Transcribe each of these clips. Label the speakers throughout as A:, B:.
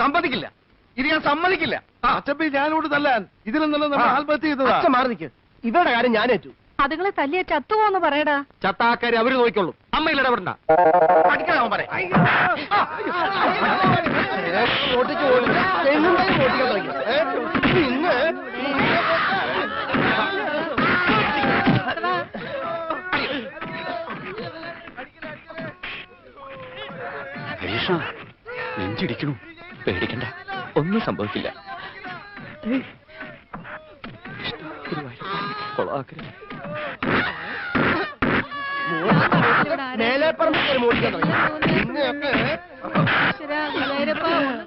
A: സമ്മതിക്കില്ല. ഇത് ഞാൻ സമ്മതിക്കില്ല.
B: അച്ഛപ്പി ഞാനോട് തല്ലാൻ. ഇതിലെന്നല്ല നമ്മൾ
A: ആ.
B: ആത്മഹത്യ ചെയ്തതാ.
A: അച്ഛൻ മാറി നിൽക്ക് ഇവരുടെ കാര്യം ഞാൻ ഏറ്റു.
C: അതുങ്ങളെ തല്ലിയ ചത്തുപോന്ന് പറയടാ.
A: ചത്താക്കാരെ അവർ നോക്കിക്കോളൂ. അമ്മയിൽ ഇടപെടണ്ട.
D: ഹരീഷ നെഞ്ചിടിക്കണു. പേടിക്കണ്ട. ഒന്നും സംഭവിക്കില്ല.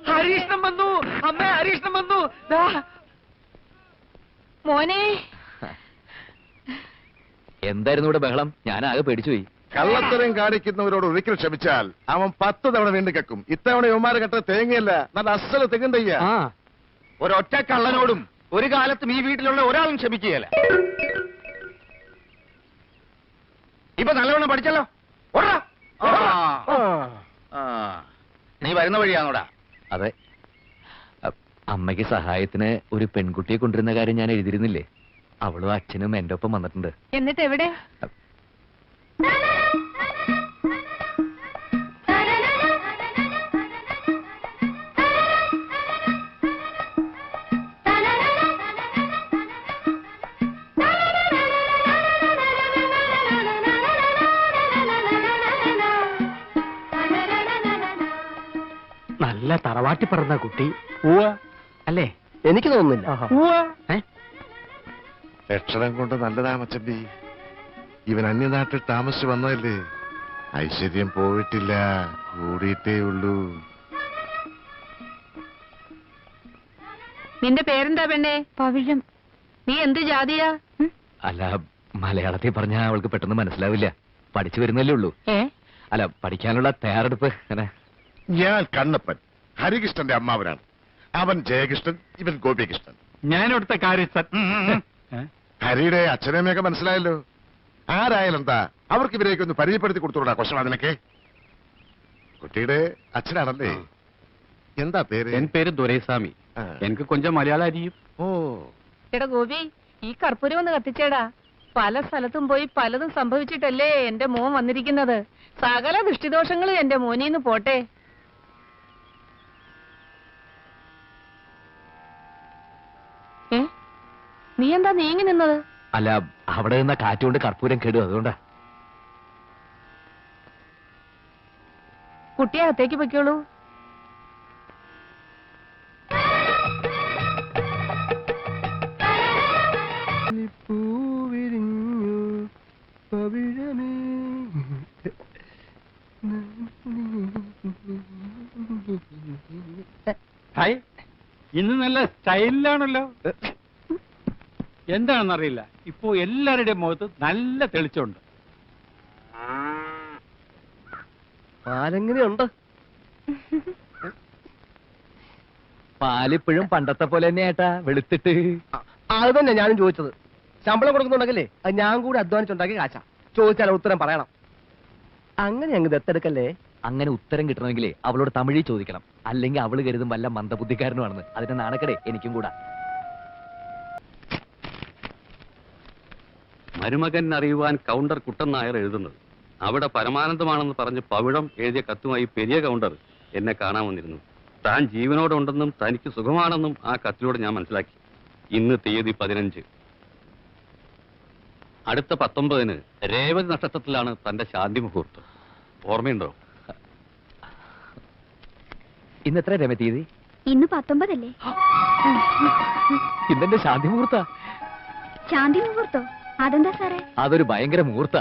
A: ഹരീഷ്ണം വന്നു? അമ്മ. ഹരീഷ്ണം വന്നു.
C: മോനെ.
D: എന്തായിരുന്നു ഇവിടെ ബഹളം? ഞാനാകെ പേടിച്ചുപോയി.
B: കള്ളത്തരം കാണിക്കുന്നവരോട് ഒരിക്കൽ ക്ഷമിച്ചാൽ അവൻ പത്ത് തവണ വീണ്ടും കക്കും. ഇത്തവണ യുവമാരെ കെട്ട തേങ്ങയല്ല. നല്ല അസല തെങ്ങും തയ്യ.
A: ഒരൊറ്റ കള്ളനോടും ഒരു കാലത്തും ഈ വീട്ടിലുള്ള ഒരാളും ക്ഷമിക്കുകയല്ല. ഇപ്പൊ നല്ലവണ്ണം പഠിച്ചല്ലോ. നീ വരുന്ന വഴിയാണോടാ?
D: അതെ. അമ്മയ്ക്ക് സഹായത്തിന് ഒരു പെൺകുട്ടിയെ കൊണ്ടിരുന്ന കാര്യം ഞാൻ എഴുതിയിരുന്നില്ലേ? അവളും അച്ഛനും എന്റെ ഒപ്പം വന്നിട്ടുണ്ട്.
C: എന്നിട്ട് എവിടെ
A: നല്ല തറവാട്ടി പറഞ്ഞ കുട്ടി. അല്ലേ?
E: എനിക്ക് തോന്നുന്നില്ല.
B: ലക്ഷണം കൊണ്ട് നല്ലതാ മച്ചമ്പി. ഇവൻ അന്യനാട്ടിൽ താമസിച്ച് വന്നതല്ലേ? ഐശ്വര്യം പോയിട്ടില്ല. കൂടിയിട്ടേ ഉള്ളൂ.
C: നിന്റെ പേരെന്താ പെണ്ണേ? പവിഴം. നീ എന്ത് ജാതിയാ?
D: അല്ല മലയാളത്തിൽ പറഞ്ഞാൽ അവൾക്ക് പെട്ടെന്ന് മനസ്സിലാവില്ല. പഠിച്ചു വരുന്നല്ലേ ഉള്ളൂ.
C: ഏ?
D: അല്ല പഠിക്കാനുള്ള തയ്യാറെടുപ്പ്
B: ഞാൻ കണ്ണപ്പൻ. ഹരികൃഷ്ണന്റെ അമ്മാവനാണ്. അവൻ ജയകൃഷ്ണൻ ഇവൻ ഗോപികൃഷ്ണൻ.
A: ഞാൻ ഞാനിവിടുത്തെ കാര്യസ്ഥൻ.
B: ഹരിയുടെ അച്ഛനമ്മയൊക്കെ മനസ്സിലായല്ലോ. ആരായാലും എന്താ? അവർക്ക് ഇവരെയൊക്കെ ഒന്ന് പരിചയപ്പെടുത്തി കൊടുത്തോടാ കൊശവാതിലൊക്കെ കുട്ടിയുടെ അച്ഛനാണല്ലേ എന്താ പേര്?
F: എൻ പേര്
B: ദുരൈസ്വാമി.
F: എനിക്ക് കൊഞ്ചം മലയാളം അരിയും
B: ഓ.
C: എടാ ഗോപി ഈ കർപ്പൂരം ഒന്ന് കത്തിച്ചേടാ. പല സ്ഥലത്തും പോയി പലതും സംഭവിച്ചിട്ടല്ലേ എന്റെ മോൻ വന്നിരിക്കുന്നത്. സകല ദൃഷ്ടിദോഷങ്ങളും എന്റെ മോനിന്ന് പോട്ടെ. നീ എന്താ നീങ്ങി നിന്നത്?
D: അല്ല അവിടെ നിന്ന കാറ്റുകൊണ്ട് കർപ്പൂരം കേടും അതുകൊണ്ടാ.
C: കുട്ടിയെ അകത്തേക്ക് പൊയ്ക്കോളൂ.
F: ഹായ് ഇന്ന് നല്ല സ്റ്റൈലിലാണല്ലോ. എന്താണെന്നറിയില്ല. ഇപ്പോ എല്ലാവരുടെയും മുഖത്ത് നല്ല തെളിച്ചമുണ്ട്.
E: പാലെങ്ങനെയുണ്ട്?
D: പാലിപ്പോഴും പണ്ടത്തെ പോലെ തന്നെ ഏട്ടാ വെളുത്തിട്ട്.
E: അത് തന്നെ ഞാനും ചോദിച്ചത്. ശമ്പളം കൊടുക്കുന്നുണ്ടെങ്കിലേ അത് ഞാൻ കൂടി അധ്വാനിച്ചുണ്ടാക്കി കാശാ. ചോദിച്ചാൽ ഉത്തരം പറയണം. അങ്ങനെ അങ്ങ് ദത്തെടുക്കല്ലേ?
D: അങ്ങനെ ഉത്തരം കിട്ടണമെങ്കിലേ അവളോട് തമിഴിൽ ചോദിക്കണം. അല്ലെങ്കിൽ അവൾ കരുതും വല്ല മന്ദബുദ്ധിക്കാരനുമാണെന്ന്. അതിന്റെ നാണക്കടേ എനിക്കും കൂടാ.
F: മരുമകൻ അറിയുവാൻ കൗണ്ടർ കുട്ടൻ നായർ എഴുതുന്നത്. അവിടെ പരമാനന്ദമാണെന്ന് പറഞ്ഞ് പവിഴം എഴുതിയ കത്തുമായി പെരിയ കൗണ്ടർ എന്നെ കാണാൻ വന്നിരുന്നു. താൻ ജീവനോടെ ഉണ്ടെന്നും തനിക്ക് സുഖമാണെന്നും ആ കത്തിലൂടെ ഞാൻ മനസ്സിലാക്കി. ഇന്ന് തീയതി പതിനഞ്ച്. അടുത്ത പത്തൊമ്പതിന് രേവതി നക്ഷത്രത്തിലാണ് തന്റെ ശാന്തി മുഹൂർത്തം. ഓർമ്മയുണ്ടോ?
D: ഇന്ന് എത്ര രമ തീയതി?
G: ഇന്ന് പത്തൊമ്പതല്ലേ?
D: ഇന്നെന്റെ ശാന്തി മുഹൂർത്ത.
G: ശാന്തി മുഹൂർത്തോ? അതെന്താ സാറേ?
D: അതൊരു ഭയങ്കര മുഹൂർത്ത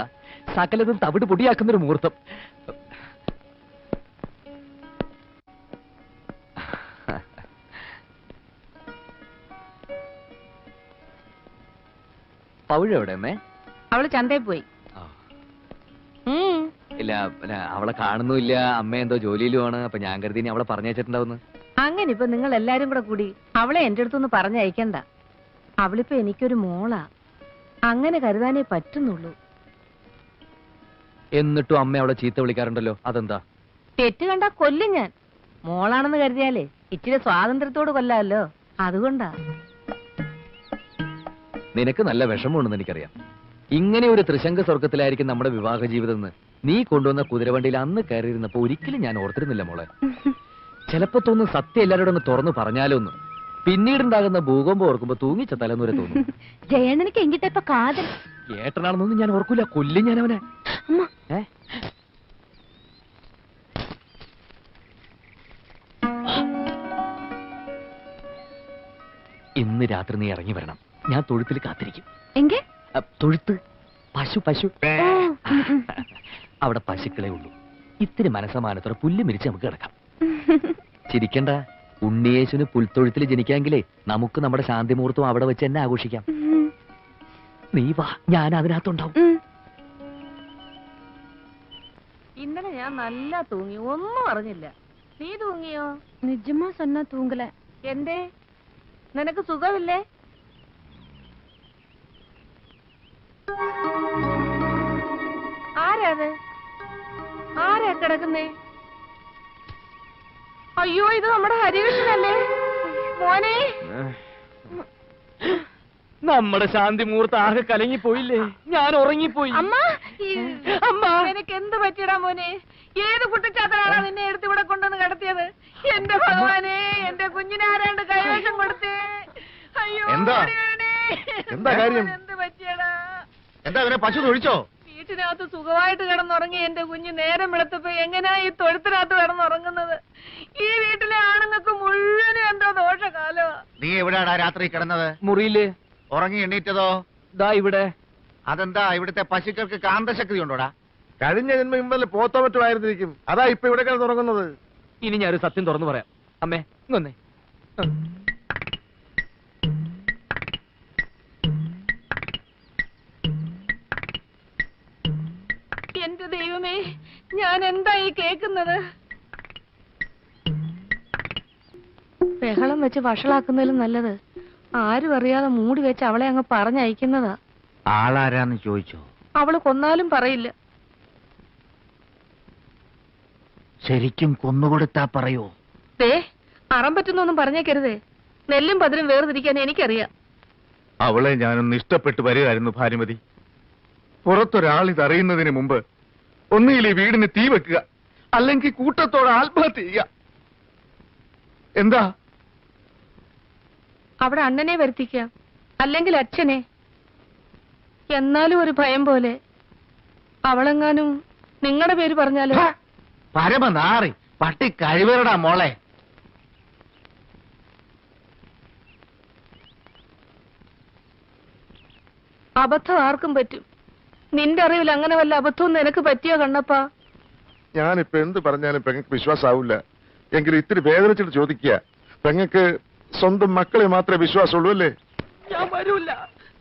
D: സകലതും തവിട് പൊടിയാക്കുന്ന ഒരു മുഹൂർത്തം അമ്മേ?
C: അവൾ ചന്തയിൽ പോയി.
D: ഇല്ല പിന്നെ അവളെ കാണുന്നില്ല അമ്മ എന്തോ ജോലിയിലുമാണ് അപ്പൊ ഞാൻ കരുതി ഇനി അവളെ പറഞ്ഞയച്ചിട്ടുണ്ടാവുന്നു
C: അങ്ങനെ ഇപ്പൊ നിങ്ങൾ എല്ലാരും കൂടെ കൂടി അവളെ എന്റെ അടുത്തൊന്ന് പറഞ്ഞയക്കണ്ട. അവളിപ്പോ എനിക്കൊരു മോളാ. അങ്ങനെ കരുതാനേ പറ്റുന്നുള്ളൂ.
D: എന്നിട്ടും അമ്മ അവളെ ചീത്ത വിളിക്കാറുണ്ടല്ലോ. അതെന്താ?
C: തെറ്റ് കണ്ടാ കൊല്ലും ഞാൻ. മോളാണെന്ന് കരുതിയാലേ ഇച്ചിരി സ്വാതന്ത്ര്യത്തോട് കൊല്ലാമല്ലോ. അതുകൊണ്ടാ.
D: നിനക്ക് നല്ല വിഷമമുണ്ടെന്ന് എനിക്കറിയാം. ഇങ്ങനെ ഒരു ത്രിശങ്ക സ്വർഗത്തിലായിരിക്കും നമ്മുടെ വിവാഹ ജീവിതം എന്ന്. നീ കൊണ്ടുവന്ന കുതിരവണ്ടിയിൽ അന്ന് കയറിയിരുന്നപ്പോ ഒരിക്കലും ഞാൻ ഓർത്തിരുന്നില്ല മോളെ. ചിലപ്പോ തോന്നുന്നു സത്യം എല്ലാവരോടും ഒന്ന് തുറന്നു പറഞ്ഞാലോ ഒന്ന് പിന്നീടുണ്ടാകുന്ന ഭൂകമ്പം ഓർക്കുമ്പോ തൂങ്ങിച്ച തലന്നൂരെ തോന്നും.
G: ജയണ്ണനിക്ക് എങ്കിട്ട ഇപ്പൊ കാതൽ.
D: ഏട്ടനാണെന്നൊന്നും ഞാൻ ഓർക്കൂല. കൊല്ലും ഞാൻ അവനെ? ഇന്ന് രാത്രി നീ ഇറങ്ങി വരണം. ഞാൻ തൊഴുത്തിൽ കാത്തിരിക്കും.
G: എങ്കെ?
D: തൊഴുത്ത്. പശു പശു. അവിടെ പശുക്കളെ ഉള്ളൂ. ഇത്തിരി മനസ്സമാനത്തോടെ പുല്ല് മിരിച്ച് നമുക്ക് കിടക്കാം. ചിരിക്കണ്ട. ഉണ്ണിയേശുന് പുൽത്തൊഴുത്തിൽ ജനിക്കാമെങ്കിലേ നമുക്ക് നമ്മുടെ ശാന്തിമൂർത്തും അവിടെ വെച്ച് എന്നെ ആഘോഷിക്കാം. നീ വാ ഞാൻ അതിനകത്തുണ്ടാവും.
C: ഇന്നലെ ഞാൻ നല്ല തൂങ്ങി ഒന്നും അറിഞ്ഞില്ല. നീ തൂങ്ങിയോ?
G: നിജമാ സന്ന തൂങ്കല
C: എന്തേ? നിനക്ക് സുഖമില്ലേ? ആരാത്? ആരാ കിടക്കുന്നേ? അയ്യോ ഇത് നമ്മുടെ ഹരികൃഷ്ണനല്ലേ? മോനെ.
D: നമ്മുടെ ശാന്തി മുഹൂർത്തം ആകെ കലങ്ങിപ്പോയില്ലേ? ഞാൻ ഉറങ്ങിപ്പോയി.
C: അമ്മ അമ്മ. എനിക്ക് എന്ത് പറ്റിയടാ മോനെ? ഏത് കുട്ടിച്ചാത്തനാണ് നിന്നെ എടുത്ത് ഇവിടെ കൊണ്ടുവന്ന് കിടത്തിയത്? എന്റെ ഭഗവാനെ എന്റെ കുഞ്ഞിനെ ആരാണ്ട് കൈവേഷം കൊടുത്തേ. അയ്യോ
A: എന്താ?
B: എന്താ കാര്യം?
C: എന്ത് പറ്റിയടാ?
A: എന്താ അവനെ പശു തൊഴിച്ചോ?
C: വീട്ടിനകത്ത് സുഖമായിട്ട് കിടന്നുറങ്ങി എന്റെ കുഞ്ഞ് നേരം വെളുത്തപ്പോ എങ്ങനെയാ ഈ തൊഴുത്തിനകത്ത് കിടന്നുറങ്ങുന്നത്? ഈ വീട്ടിലെ ആണുങ്ങൾക്ക് മുഴുവനും എന്തോ ദോഷകാലോ
A: നീ എവിടെയാടാ രാത്രി കിടന്നത്?
D: മുറിയിൽ.
A: ഉറങ്ങി എണ്ണീറ്റതോ
D: ഇതാ ഇവിടെ.
A: അതെന്താ ഇവിടുത്തെ പശുക്കൾക്ക് കാന്തശക്തി ഉണ്ടോടാ?
B: കഴിഞ്ഞ ജന്മം ഇമ്പൽ പോത്തോ മറ്റുമായിരുന്നിരിക്കും അതാ ഇപ്പൊ ഇവിടെ കിടന്നുറങ്ങുന്നത്.
D: ഇനി ഞാനൊരു സത്യം തുറന്നു പറയാം. അമ്മേ ഇങ്ങൊന്നേ
C: എന്റെ ദൈവമേ ഞാൻ എന്തായി ഈ കേക്കുന്നത് ബഹളം വെച്ച് വഷളാക്കുന്നതിലും നല്ലത്. ആരും അറിയാതെ മൂടി വെച്ച് അവളെ അങ്ങ് പറഞ്ഞയക്കുന്നതാ.
A: ആളാരാന്ന് ചോദിച്ചോ?
C: അവൾ കൊന്നാലും പറയില്ല.
A: ശരിക്കും കൊന്നുകൊടുത്താ പറയോ?
C: ദേ അറം പറ്റുന്നൊന്നും പറഞ്ഞേക്കരുതേ. നെല്ലും പതിരും വേർതിരിക്കാൻ എനിക്കറിയാം.
B: അവളെ ഞാനൊന്ന് ഇഷ്ടപ്പെട്ടു വരികയായിരുന്നു ഭാനുമതി. പുറത്തൊരാളിതറിയുന്നതിന് മുമ്പ് ഒന്നുകിൽ ഈ വീടിന് തീ വെക്കുക. അല്ലെങ്കിൽ കൂട്ടത്തോടെ ആത്മഹത്യ ചെയ്യുക. എന്താ?
C: അവിടെ അണ്ണനെ വരുത്തിക്ക. അല്ലെങ്കിൽ അച്ഛനെ. എന്നാലും ഒരു ഭയം പോലെ. അവളെങ്ങാനും നിങ്ങളുടെ പേര് പറഞ്ഞാലോ?
A: പരമനാറി. പട്ടി കഴിവരടാ മോളെ.
C: അബദ്ധം ആർക്കും പറ്റും. നിന്റെ അറിവിൽ അങ്ങനെ വല്ല അബദ്ധവും നിനക്ക് പറ്റിയോ കണ്ണപ്പാ?
B: ഞാനിപ്പോ എന്ത് പറഞ്ഞാലും പെങ്ങൾക്ക് വിശ്വാസാവില്ല എങ്കിലും ഇത്തിരി വേദനിച്ചിട്ട് ചോദിക്കുക. പെങ്ങൾക്ക് സ്വന്തം മക്കളെ മാത്രമേ വിശ്വാസമുള്ളൂ അല്ലേ?
D: ഞാൻ വരൂല.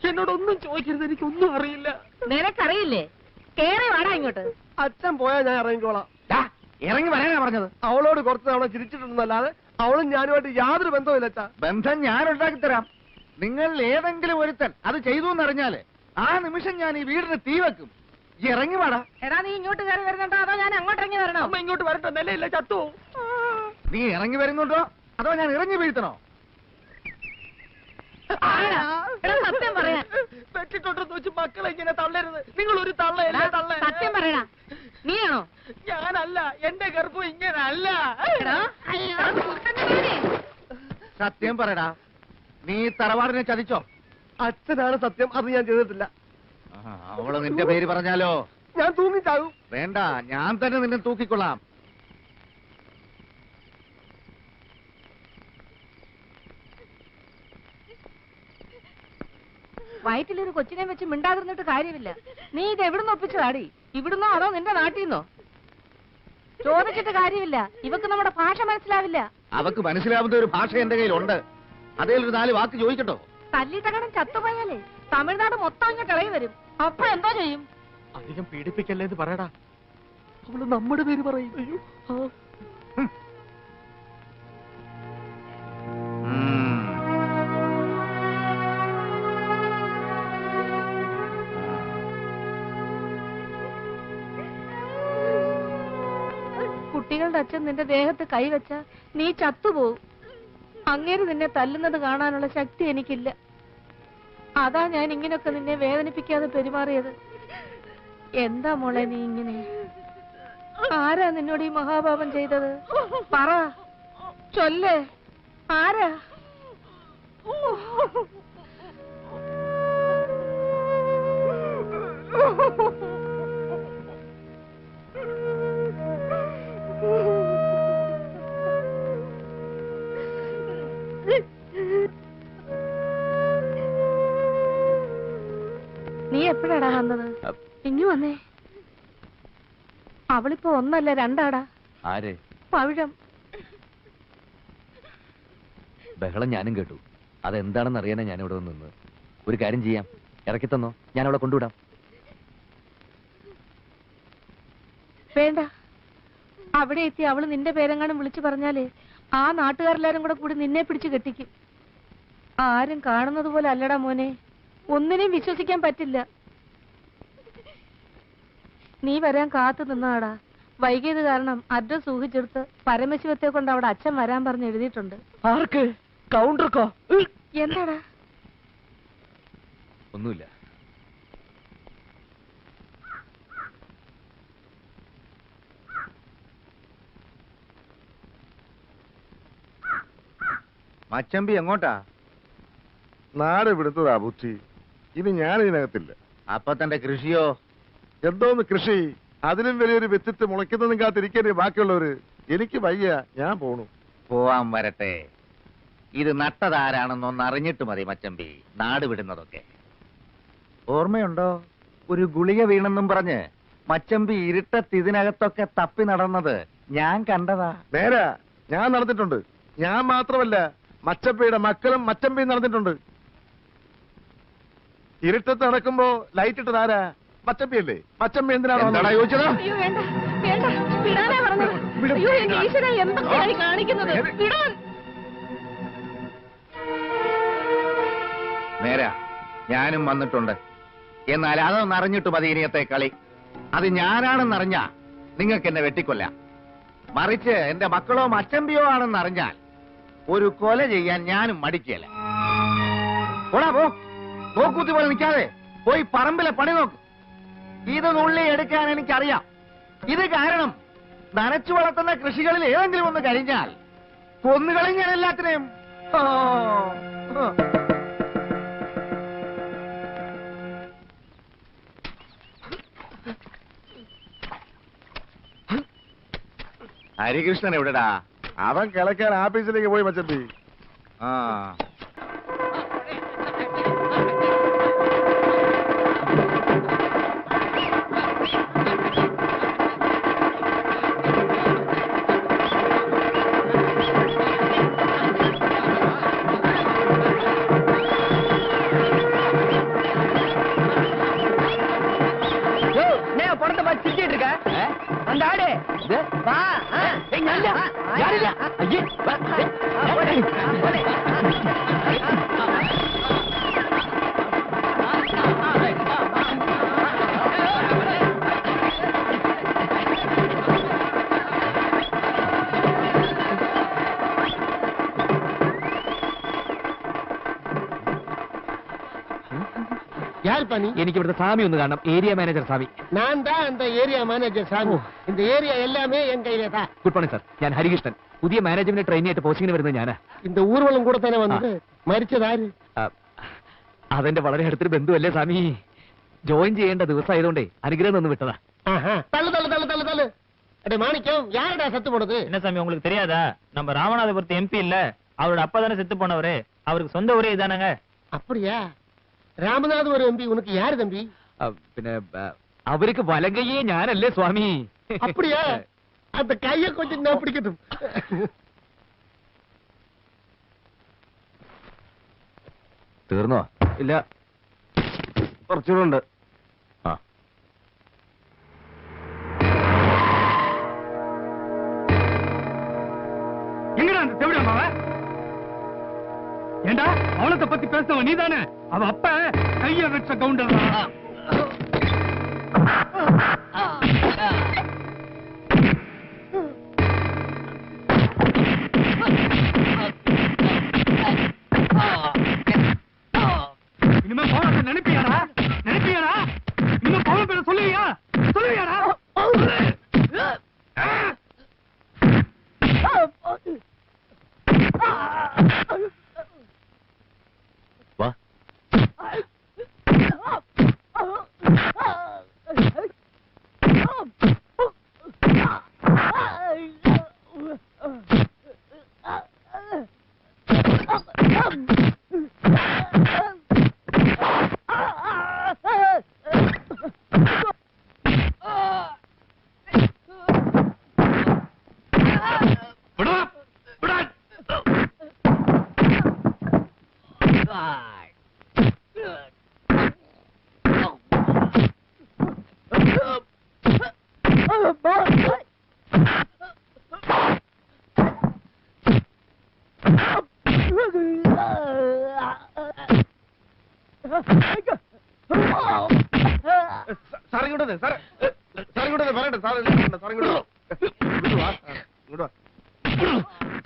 D: എന്നോടൊന്നും ചോദിക്കരുത്. എനിക്കൊന്നും അറിയില്ല.
C: നിനക്കറിയില്ലേ? കേറി വാടാ ഇങ്ങോട്ട്.
E: അച്ഛൻ പോയാ ഞാൻ ഇറങ്ങിക്കോളാം.
A: ഇറങ്ങി വരാനാ പറഞ്ഞത്.
E: അവളോട് കുറച്ച് തവണ ചിരിച്ചിട്ടുണ്ടെന്നല്ലാതെ അവളും ഞാനുമായിട്ട് യാതൊരു ബന്ധവുമില്ല അച്ഛാ.
A: ബന്ധം ഞാൻ ഉണ്ടാക്കി തരാം നിങ്ങൾ ഏതെങ്കിലും ഒരുത്തൻ അത് ചെയ്തു എന്നറിഞ്ഞാൽ ആ നിമിഷം ഞാൻ ഈ വീടിന് തീ വെക്കും. ഇറങ്ങി വാടാ.
C: എടാ നീ ഇങ്ങോട്ട് കയറി വരുന്നുണ്ടോ? അതോ ഞാൻ അങ്ങോട്ട് ഇറങ്ങി വരണോ?
D: അമ്മ ഇങ്ങോട്ട് വരട്ടെ നിലയില്ല ചത്തു
A: നീ ഇറങ്ങി വരുന്നുണ്ടോ? അതോ ഞാൻ ഇറങ്ങി വീഴ്ത്തണോ?
C: എടാ, സത്യം പറയാൻ
D: വെട്ടിട്ടുണ്ടെന്ന് വെച്ച് മക്കളെ ഇങ്ങനെ തള്ളരുത്. നിങ്ങൾ ഒരു തള്ളയല്ല തള്ള.
C: സത്യം പറയടാ. നീയാണോ?
D: ഞാനല്ല എന്റെ ഗർഭം
C: ഇങ്ങനെ അല്ല
A: സത്യം പറയടാ. നീ തറവാടിനെ ചതിച്ചോ?
E: അച്ഛനാണ് സത്യം അത് ഞാൻ ചെയ്തിട്ടില്ല.
A: ആ, അവൾ നിന്റെ പേര് പറഞ്ഞാലോ?
E: ഞാൻ തൂങ്ങിച്ചാകും.
A: വേണ്ട ഞാൻ തന്നെ നിന്നെ തൂക്കിക്കൊള്ളാം.
C: വയറ്റിലൊരു കൊച്ചിനെ വെച്ച് മിണ്ടാതിരുന്നിട്ട് കാര്യമില്ല. നീ ഇത് എവിടുന്ന് ഒപ്പിച്ചതാടി ഇവിടുന്നോ അതോ നിന്റെ നാട്ടിൽ നിന്നോ ചോദിച്ചിട്ട് കാര്യമില്ല. ഇവക്ക് നമ്മുടെ ഭാഷ മനസ്സിലാവില്ല.
A: അവക്ക് മനസ്സിലാവുന്ന ഒരു ഭാഷ എന്റെ കയ്യിലുണ്ട്. അതേ ഒരു നാല് വാക്ക് ചോദിക്കട്ടോ.
C: തല്ലിത്തകടം ചത്തുപോയാലേ തമിഴ്നാട് മൊത്തം അങ്ങ് കളയി വരും. അപ്പൊ എന്തോ ചെയ്യും?
D: അധികം പീഡിപ്പിക്കല്ലേ എന്ന് പറയടാ. അവൾ നമ്മുടെ പേര് പറയും.
C: കുട്ടികളുടെ അച്ഛൻ നിന്റെ ദേഹത്ത് കൈവച്ച നീ ചത്തുപോകും അങ്ങേര് നിന്നെ തല്ലുന്നത് കാണാനുള്ള ശക്തി എനിക്കില്ല. അതാ ഞാൻ ഇങ്ങനെയൊക്കെ നിന്നെ വേദനിപ്പിക്കാതെ പെരുമാറിയത്. എന്താ മോളെ നീ ഇങ്ങനെ? ആരാ നിന്നോട് ഈ മഹാപാപം ചെയ്തത്? പറ. ചൊല്ലേ. ആരാ? അവളിപ്പോ ഒന്നല്ല രണ്ടാടാ.
D: ആരെ?
C: പവിഴം.
D: ബഹളം ഞാനും കേട്ടു. അതെന്താണെന്ന് അറിയാനാ ഞാൻ ഇവിടെ നിന്ന് ഒരു കാര്യം ചെയ്യാം. ഇറക്കി തന്നോ? ഞാൻ അവളെ കൊണ്ടുവിടാം.
C: വേണ്ട. അവിടെ എത്തി അവൾ നിന്റെ പേരെങ്ങാനും വിളിച്ചു പറഞ്ഞാലേ ആ നാട്ടുകാരെല്ലാരും കൂടെ കൂടി നിന്നെ പിടിച്ചു കെട്ടിക്കും. ആരും കാണുന്നത് പോലെ അല്ലടാ മോനെ. ഒന്നിനെയും വിശ്വസിക്കാൻ പറ്റില്ല. നീ വരാൻ കാത്തു നിന്നാടാ. വൈകിയത് കാരണം അഡ്രസ് ഊഹിച്ചെടുത്ത് പരമശിവത്തെ കൊണ്ട് അവിടെ അച്ഛൻ വരാൻ പറഞ്ഞ് എഴുതിയിട്ടുണ്ട്.
H: ആർക്ക്? കൗണ്ടർക്കോ?
C: എന്താടാ?
D: ഒന്നുമില്ല.
A: മച്ചമ്പി എങ്ങോട്ടാ?
I: നാട് വിടുത്തതാ ബുദ്ധി. ഇനി ഞാൻ ഇതിനകത്തില്ല
A: അപ്പൊ തന്റെ കൃഷിയോ?
I: എന്തോന്ന് കൃഷി? അതിലും വലിയൊരു വ്യക്തിത്വം മുളയ്ക്കുന്നതും കാത്തിരിക്കരുത് ബാക്കിയുള്ളവര്. എനിക്ക് വയ്യ ഞാൻ പോണു.
A: പോവാൻ വരട്ടെ. ഇത് നട്ടതാരാണെന്നൊന്ന് അറിഞ്ഞിട്ട് മതി മച്ചമ്പി. നാട് വിടുന്നതൊക്കെ. ഓർമ്മയുണ്ടോ? ഒരു ഗുളിക വീണെന്നും പറഞ്ഞ് മച്ചമ്പി ഇരുട്ടത്ത് ഇതിനകത്തൊക്കെ തപ്പി നടന്നത് ഞാൻ കണ്ടതാ.
I: നേരാ ഞാൻ നടന്നിട്ടുണ്ട്. ഞാൻ മാത്രമല്ല മച്ചമ്പിയുടെ മക്കളും മച്ചമ്പിയും നടന്നിട്ടുണ്ട്. ഇരുട്ടത്ത് നടക്കുമ്പോ ലൈറ്റ് ഇട്ടത് ആരാ മച്ചമ്പയല്ലേ മച്ചമ്പ എന്തിനാണ്?
A: ചോദിച്ചത്
C: അയ്യോ വേണ്ട. വേണ്ട. വിടാനാ പറഞ്ഞത്. അയ്യോ എന്റെ ഈശ്വര എന്തൊക്കെയാണ് ഈ കാണിക്കുന്നത്? വിടാൻ.
A: നേരാ. ഞാനും വന്നിട്ടുണ്ട്. എന്നാൽ അതൊന്ന് അറിഞ്ഞിട്ട് മതി ഇനിയത്തെ കളി. അത് ഞാനാണെന്നറിഞ്ഞ നിങ്ങൾക്ക് എന്നെ വെട്ടിക്കൊല്ലാം. മറിച്ച് എന്റെ മക്കളോ മച്ചമ്പിയോ ആണെന്ന് അറിഞ്ഞാൽ ഒരു കൊല ചെയ്യാൻ ഞാനും മടിക്കല. പോടാ പോ. നോക്കൂത്തി പോലെ നിൽക്കാതെ പോയി പറമ്പിലെ പണി നോക്ക്. ഇത് നുള്ളി എടുക്കാൻ എനിക്കറിയാം. ഇത് കാരണം നനച്ചു വളർത്തുന്ന കൃഷികളിൽ ഏതെങ്കിലും ഒന്ന് കഴിഞ്ഞാൽ കൊന്നുകളും ഞാൻ എല്ലാത്തിനെയും. ഹരികൃഷ്ണൻ എവിടെടാ?
I: അവൻ കിളക്കാൻ ആഫീസിലേക്ക് പോയി മച്ചപ്പി
A: ആ.
J: പണി
D: എനിക്ക് ഇവിടുത്തെ സ്വാമി ഒന്ന് കാണണം ഏരിയ മാനേജർ സ്വാമി
J: ഞാൻ താ അന്ത ഏരിയ മാനേജർ സ്വാമി இந்த ஏரியா எல்லாமே என் கையில தான்
D: ഗുഡ് മോർണിംഗ് സാർ ഞാൻ ഹരികൃഷ്ണൻ പുതിയ മാനേജ്മെന്റ് ട്രെയിനിയായിട്ട് പോസ്റ്റിംഗിന് വരുന്നത് ഞാനാ
J: இந்த ஊர்வலம் கூட தானே വന്നത് മരിച്ചത് ആര്
D: ആ, അതെന്റെ വളരെ അടുത്തൊരു ബന്ധുവല്ലേ സ്വാമി ജോയിൻ ചെയ്യേണ്ട ദിവസമായതുകൊണ്ടേ അനുഗ്രഹം തന്നു വിട്ടതാ
J: ஆஹா. தள்ளு தள்ளு தள்ளு தள்ளு தள்ளு அட மாணிக்கம் யாரடா சத்து போடுது
K: என்ன சாமி உங்களுக்கு தெரியாதா நம்ம ராமநாதபுரத்து எம்பி இல்ல அவரோட அப்பா தானே செத்து போனவரு அவருக்கு சொந்த ஊரே இதானங்க
J: அப்படியா ராமநாதபுரம் எம்பி உனக்கு யாரு தம்பி
D: ആ, പിന്നെ ആ, അവർക്ക് വലങ്കയെ ഞാനല്ലേ സ്വാമി
J: அப்படியா அந்த கைய கொஞ்சம் நான் பிடிக்கட்டும்
D: തീർന്നോ
I: ഇല്ല കുറച്ചുകൂടെ
D: ആ
L: எங்கடா அந்த செவிடாம அவ ஏண்டா அவளத்தை பத்தி பேசுனவன் நீதானே அவ அப்ப கைய வச்ச கவுண்டர்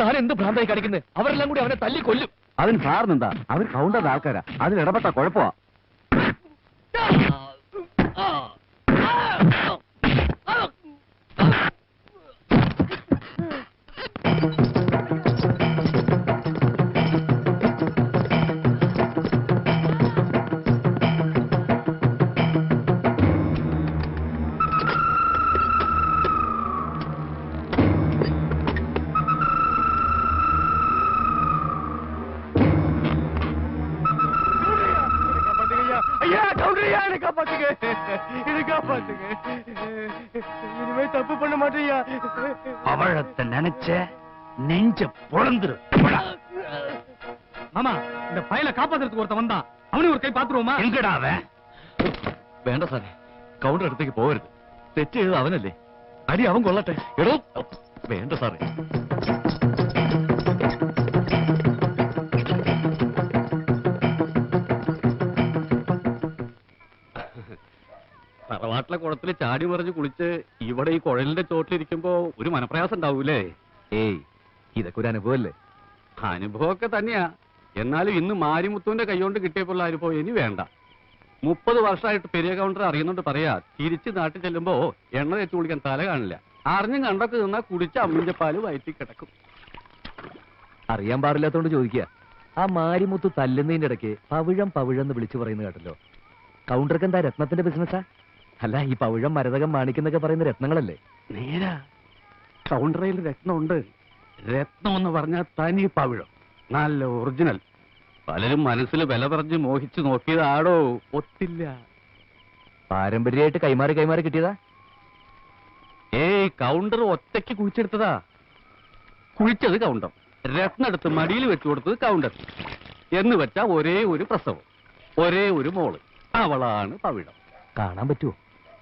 D: താൻ എന്ത് ഭ്രാന്തായി കാണിക്കുന്നത് അവരെല്ലാം കൂടി അവനെ തല്ലി കൊല്ലും
E: അതിന് സാറിനെന്താ? അവർ കൗണ്ടർ ആൾക്കാരാ. അതിൽ ഇടപെട്ട കുഴപ്പമാ.
I: தப்பு பண்ண மாட்டேயா
B: பவழத்தை நினைச்ச நெஞ்ச பொழந்துரு
E: மாமா இந்த பயல காப்பாத்துறதுக்கு ஒருத்தன் வந்தான் அவனையும் ஒரு கை பாத்துருவோமா
B: எங்கடா அவன்
D: വേണ്ട സാറേ കൗണ്ടർ അടുത്തേക്ക് പോകരുത് തെറ്റ് ചെയ്തത് അവനല്ലേ അടി അവൻ കൊള്ളട്ടെ എടോ വേണ്ട സാറേ
F: തറവാട്ടിലെ കുളത്തിൽ ചാടി മറിഞ്ഞ് കുളിച്ച് ഇവിടെ ഈ കുഴലിന്റെ ചോട്ടിലിരിക്കുമ്പോ ഒരു മനപ്രയാസം ഉണ്ടാവൂലേ?
D: ഏയ് ഇതൊക്കെ ഒരു അനുഭവമല്ലേ
F: അനുഭവമൊക്കെ തന്നെയാ. എന്നാലും ഇന്ന് മാരിമുത്തുവിന്റെ കൈകൊണ്ട് കിട്ടിയപ്പോൾ അനുഭവം ഇനി വേണ്ട. മുപ്പത് വർഷമായിട്ട് പെരിയ കൗണ്ടർ അറിയുന്നുണ്ട് പറയാ. തിരിച്ച് നാട്ടിൽ ചെല്ലുമ്പോ എണ്ണ തേച്ച് കുളിക്കാൻ തല കാണില്ല. അറിഞ്ഞും കണ്ടൊക്കെ നിന്നാ കുടിച്ച അമ്മിന്റെ പാൽ വയറ്റി കിടക്കും.
D: അറിയാൻ പാടില്ലാത്തോണ്ട് ചോദിക്കുക ആ മാരിമുത്തു തല്ലുന്നതിന്റെ ഇടയ്ക്ക് പവിഴം പവിഴം എന്ന് വിളിച്ചു പറയുന്നത് കേട്ടല്ലോ. കൗണ്ടർക്ക് എന്താ രത്നത്തിന്റെ ബിസിനസ്സാ അല്ല ഈ പവിഴം മരതകം മാണിക്കുന്നൊക്കെ പറയുന്ന രത്നങ്ങളല്ലേ?
F: നേരാ. കൗണ്ടറയിൽ രത്നമുണ്ട്. രത്നം എന്ന് പറഞ്ഞാൽ തനി പവിഴം നല്ല ഒറിജിനൽ. പലരും മനസ്സിൽ വില പറഞ്ഞ് മോഹിച്ചു നോക്കിയതാടോ. ഒത്തില്ല.
D: പാരമ്പര്യമായിട്ട് കൈമാറി കൈമാറി കിട്ടിയതാ?
F: ഏയ് കൗണ്ടർ ഒറ്റയ്ക്ക് കുഴിച്ചെടുത്തതാ. കുഴിച്ചത് കൗണ്ടർ. രത്നെടുത്ത് മടിയിൽ വെച്ചു കൊടുത്തത് കൗണ്ടർ. എന്ന് വെച്ചാ ഒരേ ഒരു പ്രസവം. ഒരേ ഒരു മോൾ. അവളാണ് പവിഴം
D: കാണാൻ പറ്റുമോ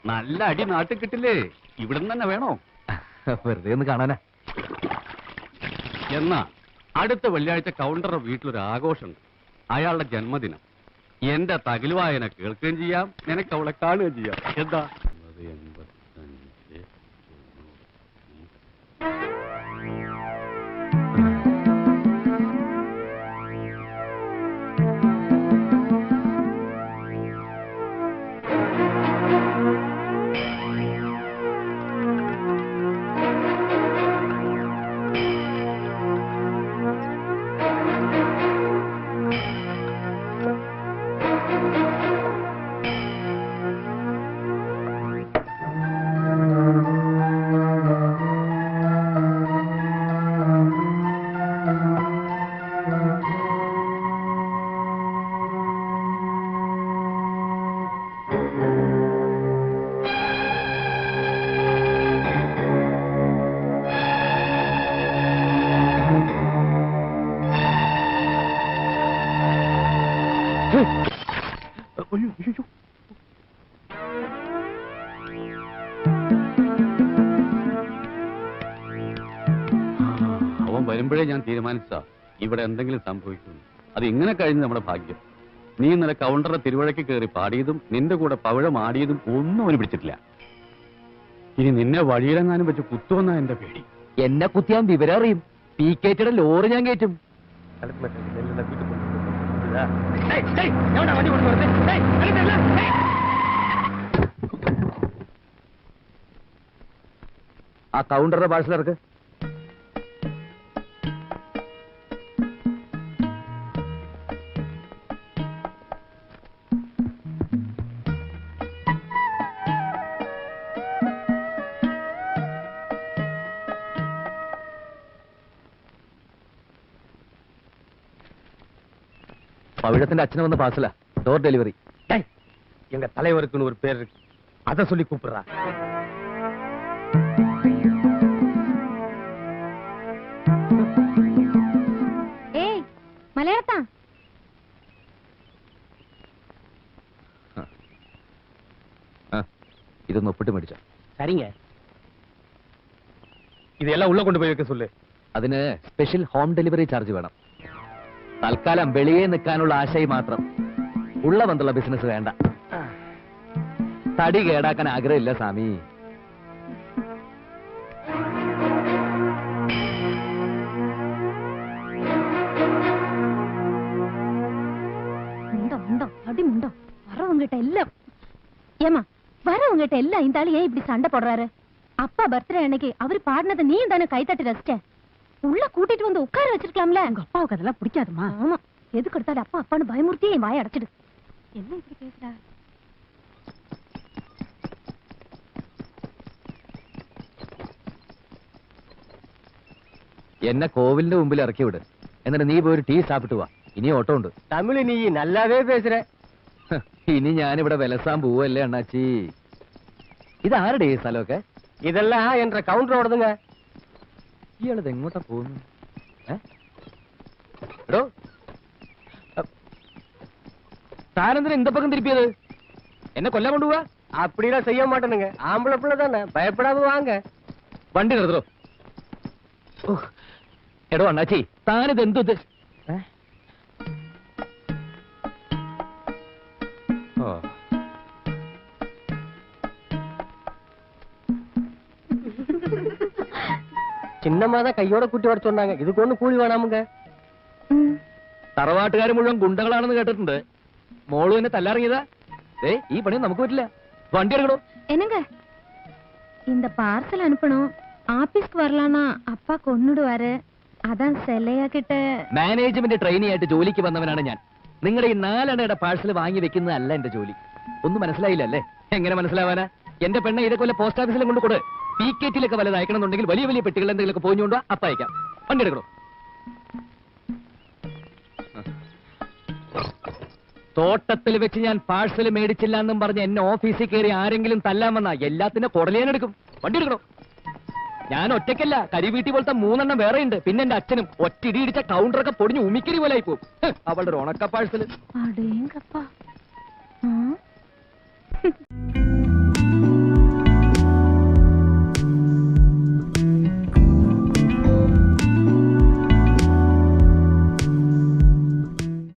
F: നല്ല അടി നാട്ടിൽ കിട്ടില്ലേ? ഇവിടെ തന്നെ വേണോ?
D: വെറുതെ ഒന്ന് കാണാനാ.
F: എന്നാ അടുത്ത വെള്ളിയാഴ്ച കൗണ്ടറുടെ വീട്ടിലൊരു ആഘോഷമുണ്ട്. അയാളുടെ ജന്മദിനം. എന്റെ തകിലുവായന കേൾക്കുകയും ചെയ്യാം നിനക്ക് അവളെ കാണുകയും ചെയ്യാം. എന്താ? എന്തെങ്കിലും സംഭവിക്കുന്നു. അത് ഇങ്ങനെ കഴിഞ്ഞ് നമ്മുടെ ഭാഗ്യം. നീ ഇന്നലെ കൗണ്ടറുടെ തിരുവഴക്ക് കയറി പാടിയതും നിന്റെ കൂടെ പവിഴം ആടിയതും ഒന്നും അവന് പിടിച്ചിട്ടില്ല. ഇനി നിന്നെ വഴിയിലെങ്ങാനും വെച്ച് കുത്തുവെന്നാ എന്റെ പേടി.
D: എന്നെ കുത്തിയാൻ വിവരം അറിയും. പി കേറ്റയുടെ ലോറി ഞാൻ കയറ്റും. ആ കൗണ്ടറുടെ പാഴ്സൽ അദ്ദേഹത്തിന്റെ അച്ഛന് വന്ന പാർസലാ ഡോർ ഡെലിവറി
E: எங்க தலைவருக்குன்னு ஒரு பேர் இருக்கு அத சொல்லி கூப்பிடுறா
G: ஏய் மலையாளத்தா
D: ഇതൊന്ന് ഒപ്പിട്ട് മേടിച്ച
E: சரிங்க ഇതെല്ലാം ഉള്ള കൊണ്ടുപോയി വെക്ക சொல்லு
D: അതിന് സ്പെഷ്യൽ ഹോം ഡെലിവറി ചാർജ് വേണം തൽക്കാലം വെളിയെ നിൽക്കാനുള്ള ആശയം മാത്രം ഉള്ള ബന്ധുള്ള ബിസിനസ് വേണ്ട തടി കേടാക്കാൻ ആഗ്രഹമില്ല സ്വാമി
G: முண்டம் முண்டம் அடி முண்டம் வரவங்கிட்ட எல்லாம் ஏமா வரவங்கிட்ட எல்லாம் இந்த ஆளு ஏன் இப்படி சண்டை போடுறாரு அப்பா பர்த்டே அன்னைக்கு அவரு பாடினதை நீயும் தானே கைத்தட்டி ரசிச்ச உள்ள கூட்டிட்டு வந்து உட்கார வச்சிருக்கலாம்ல உங்க அப்பாவுக்கு அதெல்லாம் பிடிக்காதுமா ஆமா எதுக்கு எடுத்தாலும் அப்பா அப்பான்னு பயமுறுத்தி என் வாயை அடைச்சிடு என்ன இப்படி பேசுற
D: എന്നെ കോവിലിന്റെ മുമ്പിൽ ഇറക്കി വിട് എന്നിട്ട് നീ പോയി ഒരു ടീ സാപ്പിട്ട് വാ ഇനി ഓട്ടോ ഉണ്ട്
E: தமிழ் நீ நல்லாவே பேசுற
D: ഹ്, ഇനി ഞാനിവിടെ വിലസാൻ പോവല്ലേ അണ്ണാച്ചി ഇതാരുടെ ഈ സ്ഥലമൊക്കെ
E: இதெல்லாம் என்ற கவுண்டர் ஓடுதுங்க
D: ഇയാളിത് എങ്ങോട്ടാ പോകുന്നു ഏ? എടോ അ- താനെന്തിനാ ഇന്ത പക്കം തിരുപ്പിയത് എന്നെ കൊല്ലാൻ കൊണ്ടുപോവാ
E: அப்படிலாம் செய்ய மாட்டேனுங்க ஆம்பளை பிள்ளை தானே பயப்படாம வாங்க
D: വണ്ടി നിർത്തോ എടോ അണ്ണാച്ചി താനിത് എന്തു
E: சின்னம்மா தான் கையோட கூட்டி வர சொன்னாங்க இதுக்கு ஒண்ணு கூலி வேணாமுங்க
D: തറവാട്ടുകാർ മുഴുവൻ ഗുണ്ടകളാണെന്ന് കേട്ടിട്ടുണ്ട് മോളും എന്നെ തല്ലറിയതാ ഏ ഈ പണി നമുക്ക് പറ്റില്ല വണ്ടി എടുക്കണോ
G: என்னங்க இந்த பார்சல் அனுப்பணும் ஆபீஸ்க்கு வரலான்னா அப்பா கொன்னுடுவாரு அதான் செல்லையா கிட்ட
D: മാനേജ്മെന്റ് ട്രെയിനി ആയിട്ട് ജോലിക്ക് വന്നവനാണ് ഞാൻ നിങ്ങളുടെ ഈ നാലെണ്ണയുടെ പാഴ്സൽ വാങ്ങി വെക്കുന്നതല്ല എന്റെ ജോലി ഒന്നും മനസ്സിലായില്ല അല്ലേ എങ്ങനെ മനസ്സിലാവാനാ എന്റെ പെണ്ണ ഇതൊക്കെ വല്ല പോസ്റ്റ് ഓഫീസിലും കൊണ്ട് കൊടു പീക്കേറ്റിലൊക്കെ വല്ലത് അയക്കണമെന്നുണ്ടെങ്കിൽ വലിയ വലിയ പെട്ടികൾ എന്തെങ്കിലുമൊക്കെ പോഞ്ഞുകൊണ്ടോ അപ്പം അയക്കാം. വണ്ടി തോട്ടത്തിൽ വെച്ച് ഞാൻ പാഴ്സൽ മേടിച്ചില്ല എന്നും പറഞ്ഞ് എന്നെ ഓഫീസിൽ കയറി ആരെങ്കിലും തല്ലാൻ വന്നാ എല്ലാത്തിനും കുടലിയാനെടുക്കും വണ്ടി എടുക്കണോ? ഞാൻ ഒറ്റയ്ക്കല്ല കരിവീട്ടി പോലത്തെ മൂന്നെണ്ണം വേറെ ഉണ്ട്. പിന്നെ എന്റെ അച്ഛനും ഒറ്റിടി ഇടിച്ച കൗണ്ടറൊക്കെ പൊടിഞ്ഞ് ഉമിക്കരി പോലെ ആയിപ്പോ അവളുടെ ഉണക്ക
G: പാഴ്സൽ